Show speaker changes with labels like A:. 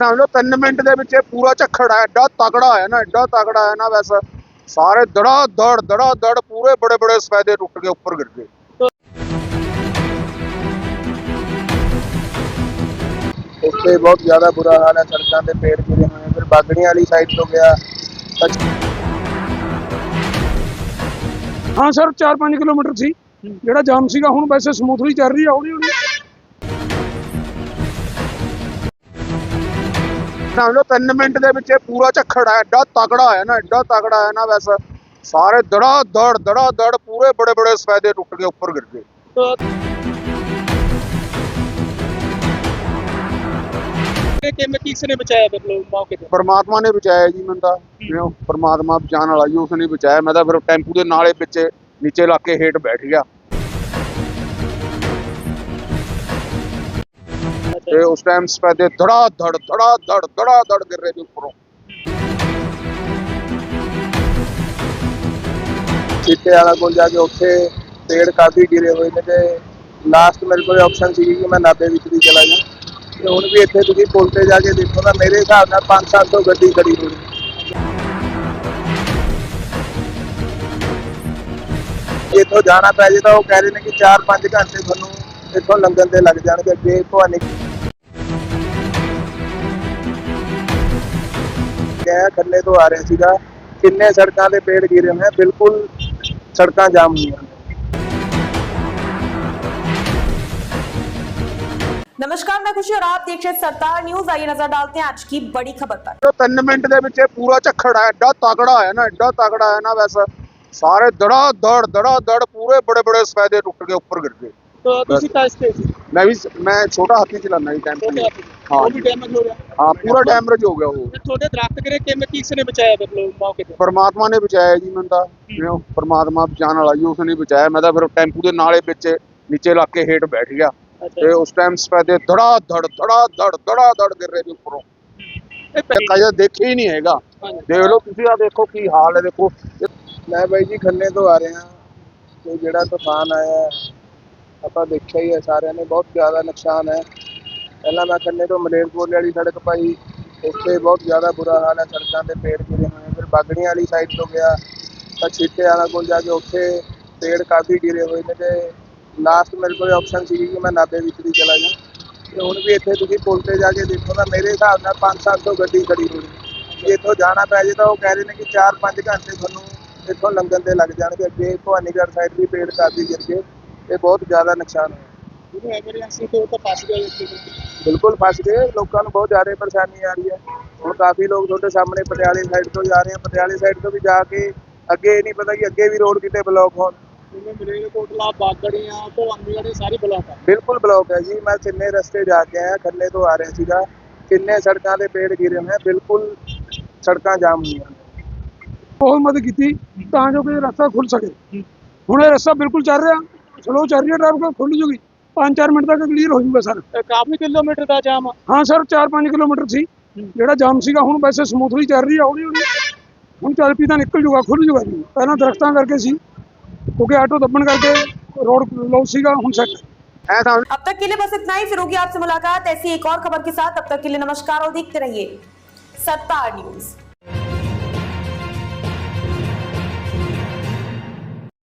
A: ਸਮਝੋ 3 ਮਿੰਟ ਦੇ ਵਿੱਚ ਇਹ ਪੂਰਾ ਝੱਖੜ ਹੈ ਐਡਾ ਤਕੜਾ ਹੈ ਨਾ, ਐਡਾ ਤਕੜਾ ਹੈ ਨਾ ਵੈਸੇ। ਸਾਰੇ ਦੜਾ ਦੜ ਦੜਾ ਦੜ, ਪੂਰੇ ਬੜੇ ਬੜੇ ਸਫੈਦੇ ਟੁੱਟ ਕੇ ਉੱਪਰ ਗਿਰ ਗਏ।
B: ਉੱਥੇ ਬਹੁਤ ਜ਼ਿਆਦਾ ਬੁਰਾ ਹਾਲ ਹੈ, ਸੜਕਾਂ ਤੇ ਪੇੜ ਗਿਰੇ ਹੋਏ ਫਿਰ ਬਾਗੜੀਆਂ ਵਾਲੀ ਸਾਈਡ ਤੋਂ ਗਿਆ।
C: ਹਾਂ ਸਰ 4-5 ਕਿਲੋਮੀਟਰ ਸੀ। ਜਿਹੜਾ ਜਾਮ ਸੀਗਾ, ਹੁਣ ਵੈਸੇ ਸਮੂਥਲੀ ਚੱਲ ਰਹੀ ਆ ਹੌਲੀ ਹੌਲੀ
A: ਸਮਝੋ 3 ਮਿੰਟ ਦੇ ਵਿੱਚ ਇਹ ਪੂਰਾ ਝੱਖੜ ਹੈ ਐਡਾ ਤਕੜਾ ਹੈ ਨਾ ਐਡਾ ਤਕੜਾ ਹੈ ਨਾ ਵੈਸੇ ਸਾਰੇ ਦੜਾ ਦੜ ਦੜਾ ਦੜ ਪੂਰੇ ਬੜੇ ਬੜੇ ਸਫੈਦੇ ਟੁੱਟ ਕੇ ਉੱਪਰ ਗਿਰ ਗਏ।
D: ਕਿਵੇਂ ਕਿਸ ਨੇ ਬਚਾਇਆ ਮੌਕੇ ਤੇ?
A: ਪਰਮਾਤਮਾ ਨੇ ਬਚਾਇਆ ਜੀ ਮੈਨੂੰ ਤਾਂ। ਜਿਵੇਂ ਉਹ ਪਰਮਾਤਮਾ ਬਚਾਉਣ ਵਾਲਾ ਜੀ ਉਸ ਨੇ ਬਚਾਇਆ। ਮੈਂ ਤਾਂ ਫਿਰ ਟੈਂਪੂ ਦੇ ਨਾਲੇ ਵਿੱਚ ਨੀਚੇ ਲਾ ਕੇ ਹੇਠ ਬੈਠ ਗਿਆ। ਤੇ ਉਸ ਟਾਈਮ ਸਪੈਦੇ ਧੜਾ ਧੜ ਧੜਾ ਧੜ ਧੜਾ ਧੜ ਗਿਰ ਰਹੇ ਸੀ ਉੱਪਰੋਂ।
B: ਚਿੱਟੇ ਵਾਲਾ ਕੋਲ ਜਾ ਕੇ ਉੱਥੇ ਪੇੜ ਕਾਫੀ ਗਿਰੇ ਹੋਏ ਨੇ ਤੇ ਲਾਸਟ ਮੇਰੇ ਕੋਲ ਆਪਸ਼ਨ ਸੀ ਕਿ ਮੈਂ ਨਾਭੇ ਵਿੱਚ ਵੀ ਚਲਾ ਜਾ ਤੇ ਹੁਣ ਵੀ ਇੱਥੇ ਤੁਸੀਂ ਪੁਲ ਤੇ ਜਾ ਕੇ ਦੇਖੋ ਤਾਂ ਮੇਰੇ ਹਿਸਾਬ ਨਾਲ 5-700 ਗੱਡੀ ਖੜੀ ਹੋਈ। ਇੱਥੋਂ ਜਾਣਾ ਪੈ ਜੇ ਤਾਂ ਉਹ ਕਹਿ ਰਹੇ ਨੇ ਕਿ 4-5 ਘੰਟੇ ਤੁਹਾਨੂੰ ਇੱਥੋਂ ਲੰਘਣ ਦੇ ਲੱਗ ਜਾਣਗੇ ਅੱਗੇ ਭਵਾਨੀ ਗਿਆ ਖੰਨੇ ਤੋਂ ਆ ਰਿਹਾ ਸੀਗਾ ਕਿੰਨੇ ਸੜਕਾਂ ਦੇ ਪੇੜ ਗਿਰੇ ਹੋਏ ਆ ਬਿਲਕੁਲ ਸੜਕਾਂ ਜਾਮ ਹੋਈਆਂ ਨੇ
E: नमस्कार मैं खुशी और आप देख रहे हैं सरदार न्यूज आइए नजर डालते हैं आज की बड़ी खबर पर
A: ਜੋ 3 ਮਿੰਟ ਦੇ ਵਿੱਚ ਇਹ ਪੂਰਾ ਝੱਖੜ ਹੈ ਐਡਾ ਤਕੜਾ ਹੈ ਨਾ ਐਡਾ ਤਕੜਾ ਹੈ ਨਾ ਵੈਸੇ ਸਾਰੇ ਦੜਾ ਦੜ ਦੜਾ ਦੜ ਪੂਰੇ ਬੜੇ ਬੜੇ ਸਫੈਦੇ ਟੁੱਟ ਕੇ ਉੱਪਰ ਗਿਰ ਗਏ
D: ਤਾਂ ਤੁਸੀਂ ਕਾਸ ਤੇ ਸੀ
A: ਮੈਂ ਹਾਂ
D: ਉਹ ਵੀ ਡੈਮੇਜ ਹੋ ਗਿਆ
A: ਹਾਂ ਪੂਰਾ ਡੈਮੇਜ ਹੋ ਗਿਆ ਉਹ।
D: ਤੇ ਤੁਹਾਡੇ ਦਰਖਤ ਗਿਰੇ ਕਿਵੇਂ ਕਿਸ ਨੇ ਬਚਾਇਆ ਫਿਰ ਲੋਕ ਮੌਕੇ ਤੇ?
A: ਪਰਮਾਤਮਾ ਨੇ ਬਚਾਇਆ ਜੀ ਮੈਨੂੰ ਤਾਂ। ਜਿਵੇਂ ਪਰਮਾਤਮਾ ਬਚਾਉਣ ਵਾਲਾ ਜੀ ਉਸ ਨੇ ਬਚਾਇਆ। ਮੈਂ ਤਾਂ ਫਿਰ ਟੈਂਪੂ ਦੇ ਨਾਲੇ ਵਿੱਚ ਨੀਚੇ ਲਾ ਕੇ ਹੇਠ ਬੈਠ ਗਿਆ। ਤੇ ਉਸ ਟਾਈਮ ਸਪੈਦੇ ਧੜਾ ਧੜ ਧੜਾ ਧੜ ਧੜਾ ਧੜ ਗਿਰ ਰਹੇ ਸੀ ਉੱਪਰੋਂ।
D: ਪਹਿਲੀ-
A: ਕਦੇ ਦੇਖਿਆ ਹੀ ਨਹੀਂ ਹੈਗਾ। ਦੇਖ ਲਓ ਤੁਸੀਂ ਆ ਦੇਖੋ ਕੀ ਹਾਲ ਹੈ ਦੇਖੋ।
B: ਮੈਂ ਬਾਈ ਜੀ ਖੰਨੇ ਤੋਂ ਆ ਰਿਹਾ ਤੇ ਜਿਹੜਾ ਤੂਫਾਨ ਆਇਆ ਹੈ, ਆਪਾਂ ਦੇਖਿਆ ਹੀ ਹੈ ਸਾਰਿਆਂ ਨੇ। ਬਹੁਤ ਜ਼ਿਆਦਾ ਨੁਕਸਾਨ ਹੈ। ਪਹਿਲਾਂ ਮੈਂ ਖੰਨੇ ਤੋਂ ਮਲੇਰਕੋਟਲੇ ਵਾਲੀ ਸੜਕ ਪਾਈ, ਉੱਥੇ ਬਹੁਤ ਜ਼ਿਆਦਾ ਬੁਰਾ ਹਾਲ ਹੈ, ਸੜਕਾਂ ਤੇ ਪੇੜ ਗਿਰੇ ਹੋਏ ਆ। ਫਿਰ ਬਾਗੜੀਆਂ ਵਾਲੀ ਸਾਈਡ ਤੋਂ ਗਿਆ, ਤਾਂ ਛੀਟੇ ਵਾਲਾ ਕੋਲ ਜਾ ਕੇ ਉੱਥੇ ਪੇੜ ਕਾਫੀ ਗਿਰੇ ਹੋਏ ਨੇ ਤੇ ਲਾਸਟ ਮੇਰੇ ਕੋਲ ਆਪਸ਼ਨ ਸੀ ਕਿ ਮੈਂ ਨਾਭੇ ਵਿੱਚ ਵੀ ਚਲਾ ਜਾ ਤੇ ਹੁਣ ਵੀ ਇੱਥੇ ਤੁਸੀਂ ਪੁਲ ਤੇ ਜਾ ਕੇ ਦੇਖੋ ਤਾਂ ਮੇਰੇ ਹਿਸਾਬ ਨਾਲ 5-700 ਗੱਡੀ ਖੜੀ ਹੋਈ ਜੇ ਇੱਥੋਂ ਜਾਣਾ ਪੈ ਜੇ ਤਾਂ ਉਹ ਕਹਿ ਰਹੇ ਨੇ ਕਿ 4-5 ਘੰਟੇ ਤੁਹਾਨੂੰ ਇੱਥੋਂ ਲੰਘਣ ਦੇ ਲੱਗ ਜਾਣਗੇ। ਅੱਗੇ ਭਵਾਨੀਗੜ੍ਹ ਸਾਈਡ ਵੀ ਪੇੜ ਕਾਫੀ ਗਿਰ ਗਏ ਤੇ ਬਹੁਤ ਜ਼ਿਆਦਾ ਨੁਕਸਾਨ ਹੋਇਆ।
D: ਜਿਹਨੂੰ ਐਮਰਜੈਂਸੀ ਤੋਂ ਤਾਂ ਫਸ ਗਏ
B: ਬਿਲਕੁਲ ਫਸ ਗਏ। ਲੋਕਾਂ ਨੂੰ ਬਹੁਤ ਜ਼ਿਆਦਾ ਪਰੇਸ਼ਾਨੀ ਆ ਰਹੀ ਹੈ। ਹੁਣ ਕਾਫੀ ਲੋਕ ਤੁਹਾਡੇ ਸਾਹਮਣੇ ਪਟਿਆਲੇ ਸਾਈਡ ਤੋਂ ਜਾ ਰਹੇ ਆ। ਪਟਿਆਲੇ ਸਾਈਡ ਤੋਂ ਵੀ ਜਾ ਕੇ ਅੱਗੇ ਇਹ ਨਹੀਂ ਪਤਾ ਕਿ ਅੱਗੇ ਵੀ ਰੋਡ ਕਿਤੇ ਬਲੌਕ ਹੋਣ।
D: ਜਿਵੇਂ ਮਲੇਰਕੋਟਲਾ ਬਾਗੜੀਆਂ ਭਵਾਨੀਗੜ੍ਹ ਸਾਰੇ ਬਲਾਕ ਆ।
B: ਬਿਲਕੁਲ ਬਲੌਕ ਹੈ ਜੀ। ਮੈਂ ਕਿੰਨੇ ਰਸਤੇ ਜਾ ਕੇ ਆਇਆ ਖੰਨੇ ਤੋਂ ਆ ਰਿਹਾ ਸੀਗਾ। ਕਿੰਨੇ ਸੜਕਾਂ ਦੇ ਪੇੜ ਗਿਰੇ ਹੋਏ ਆ ਬਿਲਕੁਲ ਸੜਕਾਂ ਜਾਮ ਹੋਈਆਂ। ਨੇ
C: ਬਹੁਤ ਮਦਦ ਕੀਤੀ ਤਾਂ ਜੋ ਕਿ ਰਸਤਾ ਖੁੱਲ ਸਕੇ। ਹੁਣ ਇਹ ਰਸਤਾ ਬਿਲਕੁਲ ਚੱਲ ਰਿਹਾ। ਸਲੋ ਚੱਲ ਰਹੀ ਹੈ ਟ੍ਰੈਫਿਕ ਖੁੱਲ ਜੂਗੀ। 5-4 ਮਿੰਟ ਤੱਕ ਕਲੀਅਰ ਹੋ ਜੂਗਾ ਸਰ
D: ਇਹ ਕਾਫੀ ਕਿਲੋਮੀਟਰ ਦਾ ਜਾਮ ਆ
C: ਹਾਂ ਸਰ 4-5 ਕਿਲੋਮੀਟਰ ਸੀ ਜਿਹੜਾ ਜਾਮ ਸੀਗਾ ਹੁਣ ਵੈਸੇ ਸਮੂਥਲੀ ਚੱਲ ਰਹੀ ਹੈ ਹੌਲੀ ਹੌਲੀ ਹੁਣ ਚੱਲ ਪਈ ਤਾਂ ਨਿਕਲ ਜੂਗਾ ਖੁੱਲ ਜੂਗਾ ਜੀ ਪਹਿਲਾਂ ਦਰਖਤਾਂ ਕਰਕੇ ਸੀ ਕਿਉਂਕਿ ਆਟੋ ਦੱਬਣ ਕਰਕੇ ਰੋਡ ਲੋ ਸੀਗਾ ਹੁਣ ਸੈੱਟ
A: ਐ ਸਮਝ
E: अब तक के लिए बस इतना ही फिर होगी आपसे मुलाकात ऐसी एक और खबर के साथ तब तक के लिए नमस्कार और देखते रहिए सरदार न्यूज